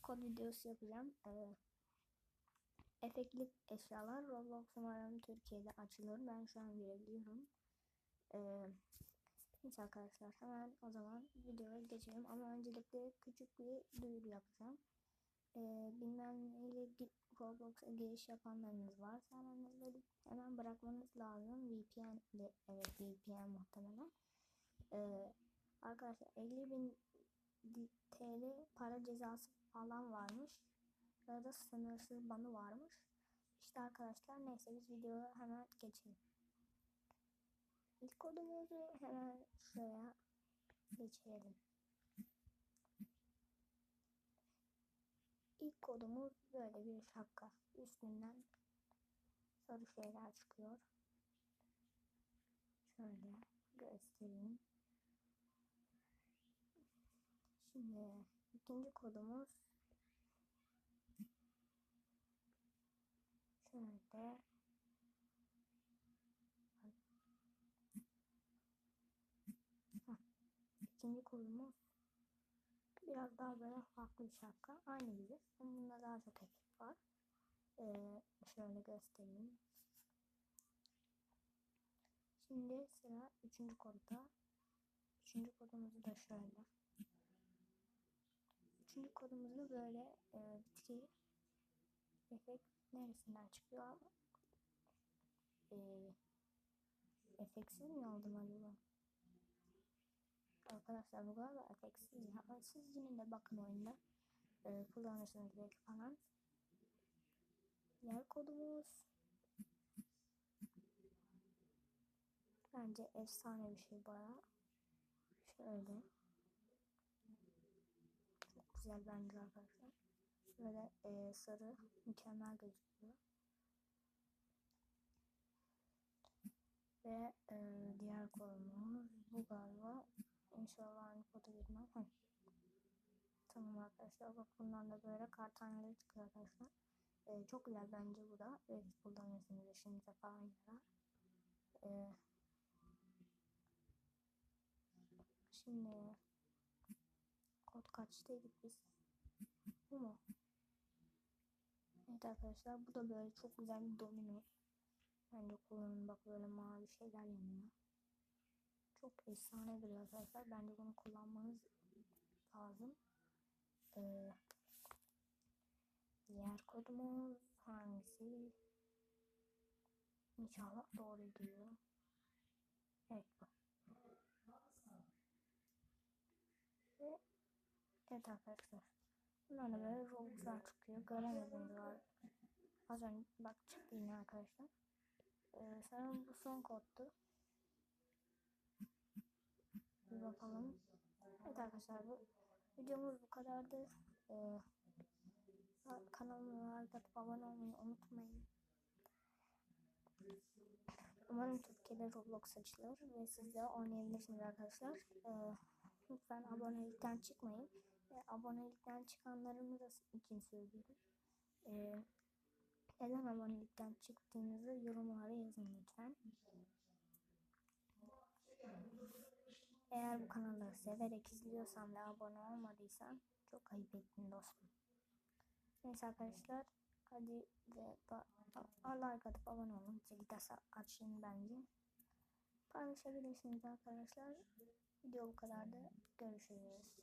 kod videosu yapacağım. Ee, efektli eşyalar Roblox umarım Türkiye'de açılır. Ben şu an girebiliyorum. Ee, neyse arkadaşlar hemen o zaman videoya geçelim. Ama öncelikle küçük bir duyuru yapacağım. Ee, bilmem neyle Roblox'a giriş yapanlarınız varsa hemen, hemen bırakmanız lazım. VPN de evet VPN muhtemelen. Ee, arkadaşlar 50 bin TL para cezası falan varmış. Ya da sınırsız banı varmış. İşte arkadaşlar neyse biz videoya hemen geçelim. İlk kodumuzu hemen şuraya geçirelim. İlk kodumuz böyle bir şapka. Üstünden sarı şeyler çıkıyor. Şöyle göstereyim. Şimdi ikinci kodumuz şöyle ikinci kodumuz biraz daha böyle farklı bir şapka. Aynı gibi ama bunda daha çok efekt var. Ee, şöyle göstereyim. Şimdi sıra üçüncü kodda. Üçüncü kodumuzu da şöyle. Üçüncü kodumuzda böyle e, bitki efekt neresinden çıkıyor e, efektsiz mi aldım acaba? Arkadaşlar bu galiba efektsiz ya. Ama siz yine de bakın oyunda. E, kullanırsınız belki falan. Yer kodumuz bence efsane bir şey baya. Şöyle güzel bence arkadaşlar. Böyle e, sarı mükemmel gözüküyor. Ve e, diğer kolumuz bu galiba. İnşallah aynı kodu girmem. Hı. Tamam arkadaşlar bak bundan da böyle kartanyaları çıkıyor arkadaşlar. E, çok güzel bence bu da. Belki kullanırsınız işinize falan yarar. E, şimdi kaçtaydık biz? Bu mu? Evet arkadaşlar bu da böyle çok güzel bir domino. Bence kullanın bak böyle mavi şeyler yanıyor. Çok efsane duruyor arkadaşlar. Bence bunu kullanmanız lazım. Ee, diğer kodumuz hangisi? İnşallah doğru diyor. Evet bu. Ve evet arkadaşlar. Bundan da böyle Roblox'lar çıkıyor. Göremediniz var. Az önce bak çıktı yine arkadaşlar. Ee, sanırım bu son koddu. Bir bakalım. Evet arkadaşlar bu videomuz bu kadardı. Ee, kanalıma like abone olmayı unutmayın. Umarım Türkiye'de Roblox açılır ve siz de oynayabilirsiniz arkadaşlar. Ee, lütfen abonelikten çıkmayın. Ve abonelikten çıkanlarımız için söylüyorum. Ee, neden abonelikten çıktığınızı yorumlara yazın lütfen. Eğer bu kanalı severek izliyorsan ve abone olmadıysan çok ayıp ettin dostum. Neyse arkadaşlar hadi ve like atıp abone olun. Zilitası açın bence. Paylaşabilirsiniz arkadaşlar. Video bu kadardı. Görüşürüz.